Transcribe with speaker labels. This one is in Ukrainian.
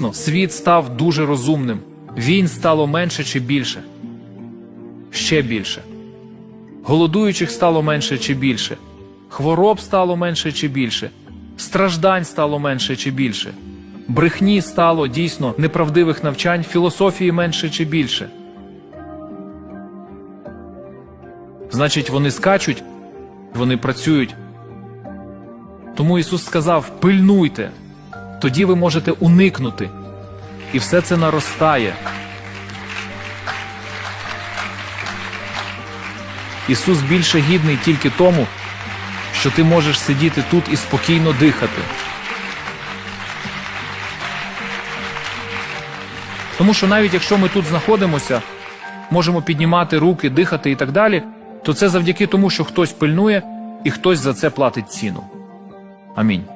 Speaker 1: Ну, Світ став дуже розумним. Війн стало менше чи більше? Ще більше. Голодуючих стало менше чи більше? Хвороб стало менше чи більше? Страждань стало менше чи більше? Брехні стало дійсно неправдивих навчань, філософії менше чи більше? Значить, вони скачуть, вони працюють. Тому Ісус сказав: пильнуйте, тоді ви можете уникнути. І все це наростає. Ісус більше гідний тільки тому, що ти можеш сидіти тут і спокійно дихати. Тому що навіть якщо ми тут знаходимося, можемо піднімати руки, дихати і так далі, то це завдяки тому, що хтось пильнує і хтось за це платить ціну. Амінь.